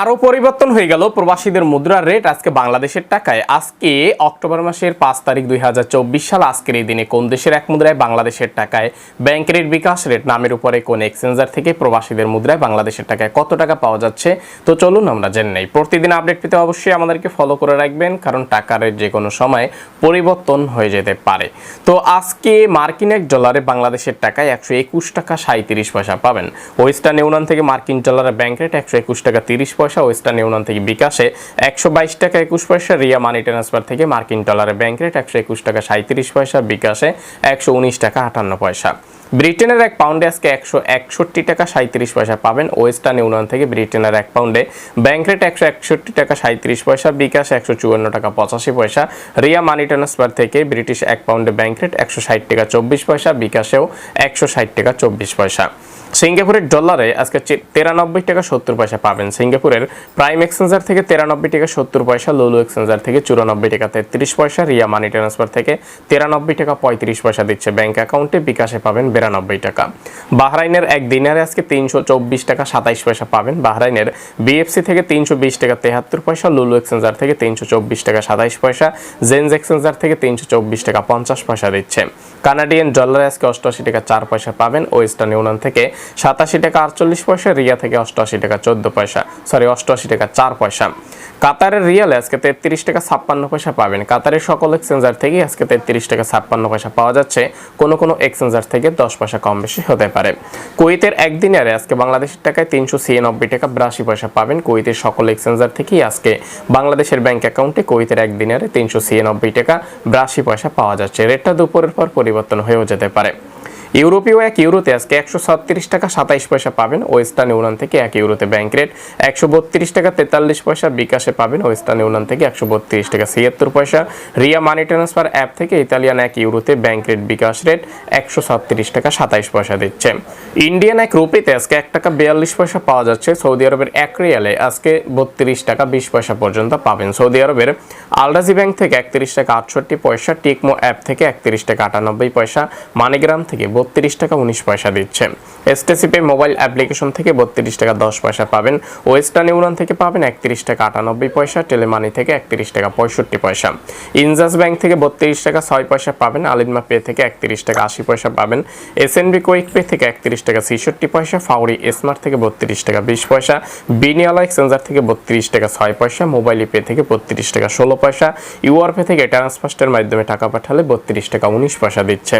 আরও পরিবর্তন হয়ে গেল প্রবাসীদের মুদ্রার রেট আজকে বাংলাদেশের টাকায়। আজকে অক্টোবর মাসের পাঁচ তারিখ দুই হাজার চব্বিশ সাল, আজকের এই দিনে কোন দেশের এক মুদ্রায় বাংলাদেশের টাকায় ব্যাংক রেট বিকাশ রেট? নামের উপরে কোন এক্সচেঞ্জার থেকে প্রবাসীদের মুদ্রায় বাংলাদেশের টাকায় কত টাকা পাওয়া যাচ্ছে? তো চলুন আমরা জেনে নেই। প্রতিদিন আপডেট পেতে অবশ্যই আমাদেরকে ফলো করে রাখবেন, কারণ টাকার রেট যে কোনো সময় পরিবর্তন হয়ে যেতে পারে। তো আজকে মার্কিন এক ডলারে বাংলাদেশের টাকায় একশো একুশ টাকা সাঁত্রিশ পয়সা পাবেন। ওয়েস্টার্ন ইউনিয়ন থেকে মার্কিন ডলারের ব্যাংক রেট একশো একুশ টাকা তিরিশ পয়সা ওয়েস্টার্ন ইউনিয়ন থেকে বিকাশে একশো বাইশ টাকা একুশ পয়সা, রিয়া মানি ট্রান্সফার থেকে মার্কিন ডলারের ব্যাংক রেট একশো একুশ টাকা সাঁত্রিশ পয়সা, বিকাশে একশো উনিশ টাকা আটান্ন পয়সা। ব্রিটেনের এক পাউন্ডে আজকে একশো একষট্টি টাকা সাঁত্রিশ পয়সা পাবেন। ওয়েস্টার্ন ইউনিয়ন থেকে ব্রিটেনের এক পাউন্ডে ব্যাংক রেট একশো একষট্টি টাকা সাঁত্রিশ পয়সা, বিকাশ একশো চুয়ান্ন টাকা পঁচাশি পয়সা। রিয়া মানি ট্রান্সফার থেকে ব্রিটিশ এক পাউন্ডে ব্যাংক রেট একশো ষাট টাকা চব্বিশ পয়সা, বিকাশেও একশো ষাট টাকা চব্বিশ পয়সা। সিঙ্গাপুরের ডলারে আজকে তেরানব্বই টাকা সত্তর পয়সা পাবেন। সিঙ্গাপুরের প্রাইম এক্সচেঞ্জার থেকে তেরানব্বই টাকা সত্তর পয়সা, লুলু এক্সচেঞ্জার থেকে চুরানব্বই টাকা তেত্রিশ পয়সা, রিয়া মানি ট্রান্সফার থেকে তেরানব্বই টাকা পঁয়ত্রিশ পয়সা দিচ্ছে ব্যাংক অ্যাকাউন্টে বিকাশে পাবেন বিরানব্বই টাকা। বাহরাইনের এক দিনারে আজকে তিনশো চব্বিশ টাকা সাতাইশ পয়সা পাবেন। বাহরাইনের বিএফসি থেকে তিনশো বিশ টাকা তেহাত্তর পয়সা, লুলু এক্সচেঞ্জার থেকে তিনশো চব্বিশ টাকা সাতাইশ পয়সা জেন্স এক্সচেঞ্জার থেকে তিনশো চব্বিশ টাকা পঞ্চাশ পয়সা দিচ্ছে। কানাডিয়ান ডলারে আজকে অষ্টআশি টাকা চার পয়সা পাবেন। ওয়েস্টার্ন ইউনিয়ন থেকে সাতাশি টাকা আটচল্লিশ পয়সা, রিয়া থেকে অষ্টআশি টাকা চোদ্দ পয়সা, সরি, অষ্টআশি টাকা চার পয়সা। কাতারের রিয়ালে আজকে তেত্রিশ টাকা ছাপ্পান্ন পয়সা পাবেন। কাতারের সকল এক্সচেঞ্জার থেকে আজকে তেত্রিশ টাকা ছাপ্পান্ন পয়সা পাওয়া যাচ্ছে। কোনো কোনো এক্সচেঞ্জার থেকে দশ পয়সা কম বেশি হতে পারে। কুয়েতের একদিনের আজকে বাংলাদেশের টাকায় তিনশো ছিয়ানব্বই টাকা বিরাশি পয়সা পাবেন কুয়েতের সকল এক্সচেঞ্জার থেকেই আজকে। বাংলাদেশের ব্যাংক অ্যাকাউন্টে কুয়েতের একদিনের তিনশো ছিয়ানব্বই টাকা বিরাশি পয়সা পাওয়া যাচ্ছে। রেটটা দুপুরের পর পরিবর্তন হয়েও যেতে পারে। ইউরোপীয় এক ইউরোতে আজকে একশো ছত্রিশ টাকা সাতাইশ পয়সা পাবেন। ওয়েস্টার্ন ইউনিয়ন থেকে এক ইউরোতে ব্যাংক রেট একশো বত্রিশ টাকা তেতাল্লিশ পয়সা। বিকাশে পাবেন ওয়েস্টার্ন ইউনিয়ন থেকে একশো বত্রিশ টাকা ছিয়াত্তর পয়সা। রিয়া মানি ট্রান্সফার অ্যাপ থেকে ইতালিয়ান এক ইউরোতে ব্যাংক রেট বিকাশ রেট একশো ছত্রিশ টাকা সাতাইশ পয়সা দিচ্ছে। ইন্ডিয়ান এক রুপিতে আজকে এক টাকা বিয়াল্লিশ পয়সা পাওয়া যাচ্ছে। সৌদি আরবের এক রিয়ালে আজকে বত্রিশ টাকা বিশ পয়সা পর্যন্ত পাবেন। সৌদি আরবের আলরাজি ব্যাংক থেকে একত্রিশ টাকা আটষট্টি পয়সা। টিকমো অ্যাপ থেকে একত্রিশ টাকা আটানব্বই পয়সা। মানিগ্রাম থেকে বত্রিশ টাকা উনিশ পয়সা দিচ্ছে। এসটিসিপে মোবাইল অ্যাপ্লিকেশন থেকে বত্রিশ টাকা দশ পয়সা পাবেন। ওয়েস্টার্ন ইউনিয়ন থেকে পাবেন একত্রিশ টাকা আটানব্বই পয়সা, টেলিমানি থেকে একত্রিশ টাকা পঁয়ষট্টি পয়সা। ইনজাস ব্যাংক থেকে বত্রিশ টাকা ছয় পয়সা পাবেন। আলিনমা পে থেকে একত্রিশ টাকা আশি পয়সা পাবেন। এসএনবি কুইক পে থেকে একত্রিশ টাকা ছেষট্টি পয়সা। ফাউরি স্মার্ট থেকে বত্রিশ টাকা বিশ পয়সা। বিনিয়ালা এক্সচেঞ্জার থেকে বত্রিশ টাকা ছয় পয়সা। মোবাইল পে থেকে বত্রিশ টাকা ষোলো পয়সা। ইউআর পে থেকে ট্রান্সফার্স্টের মাধ্যমে টাকা পাঠালে বত্রিশ টাকা উনিশ পয়সা দিচ্ছে।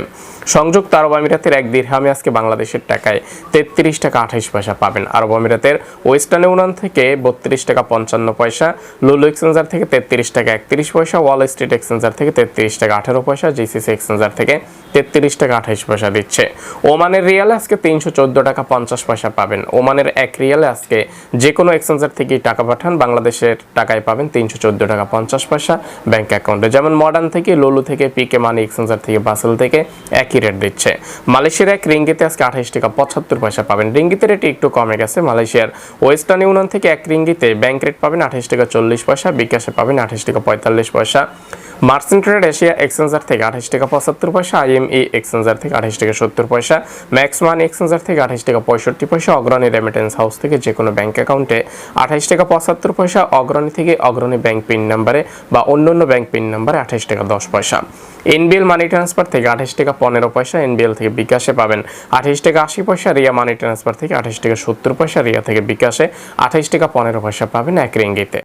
সংযুক্ত আরব আমিরাতের এক দিরহামে আজকে বাংলাদেশের টাকায় তেত্রিশ টাকা আঠাইশ পয়সা পাবেন। আরব আমিরাতের ওয়েস্টার্ন ইউনিয়ন থেকে বত্রিশ টাকা পঞ্চান্ন পয়সা, লুলু এক্সচেঞ্জার থেকে তেত্রিশ টাকা একত্রিশ পয়সা, ওয়াল স্ট্রিট এক্সচেঞ্জার থেকে তেত্রিশ টাকা আঠারো পয়সা, জিসিসি এক্সচেঞ্জার থেকে তেত্রিশ টাকা আঠাইশ পয়সা দিচ্ছে। ওমানের রিয়ালে আজকে তিনশো চোদ্দ টাকা পঞ্চাশ পয়সা পাবেন। ওমানের এক রিয়ালে আজকে যে কোনো এক্সচেঞ্জার থেকেই টাকা পাঠান, বাংলাদেশের টাকায় পাবেন তিনশো চোদ্দ টাকা পঞ্চাশ পয়সা ব্যাংক অ্যাকাউন্টে। যেমন মডার্ন থেকে, লোলু থেকে, পিকে মানি এক্সচেঞ্জার থেকে বাসেল থেকে একই রেট দিচ্ছে। মালয়েশিয়ার এক রিঙ্গিতে আজকে আঠাইশ টাকা পঁচাত্তর পয়সা পাবেন। রিঙ্গিতে রেট একটু কমে গেছে। মালয়েশিয়ার ওয়েস্টার্ন ইউনিয়ন থেকে এক রিঙ্গিতে ব্যাংক রেট পাবেন আঠাইশ টাকা চল্লিশ পয়সা, বিকাশে পাবেন আঠাইশ টাকা পঁয়তাল্লিশ পয়সা। মার্চেন্ট ট্রেড এশিয়া এক্সচেঞ্জার থেকে আঠাশ টাকা পঁচাত্তর পয়সা, আইএমই এক্সচেঞ্জার থেকে আঠাশ টাকা সত্তর পয়সা, ম্যাক্স মানি এক্সচেঞ্জার থেকে আঠাশ টাকা পঁয়ষট্টি পয়সা, অগ্রণী রেমিটেন্স হাউস থেকে যে কোনো ব্যাংক অ্যাকাউন্টে আঠাশ টাকা পঁচাত্তর পয়সা, অগ্রণী থেকে অগ্রণী ব্যাংক পিন নাম্বারে বা অন্য অন্য ব্যাংক পিন নাম্বারে আঠাশ টাকা দশ পয়সা। এনবিএল মানি ট্রান্সফার থেকে আঠাশ টাকা পনেরো পয়সা এনবিএল থেকে বিকাশে পাবেন। আঠাশ টাকা আশি পয়সা রিয়া মানি ট্রান্সফার থেকে আঠাশ টাকা সত্তর পয়সা রিয়া থেকে বিকাশে। আঠাশ টাকা পনেরো পয়সা পাবেন এক রিঙ্গিতে।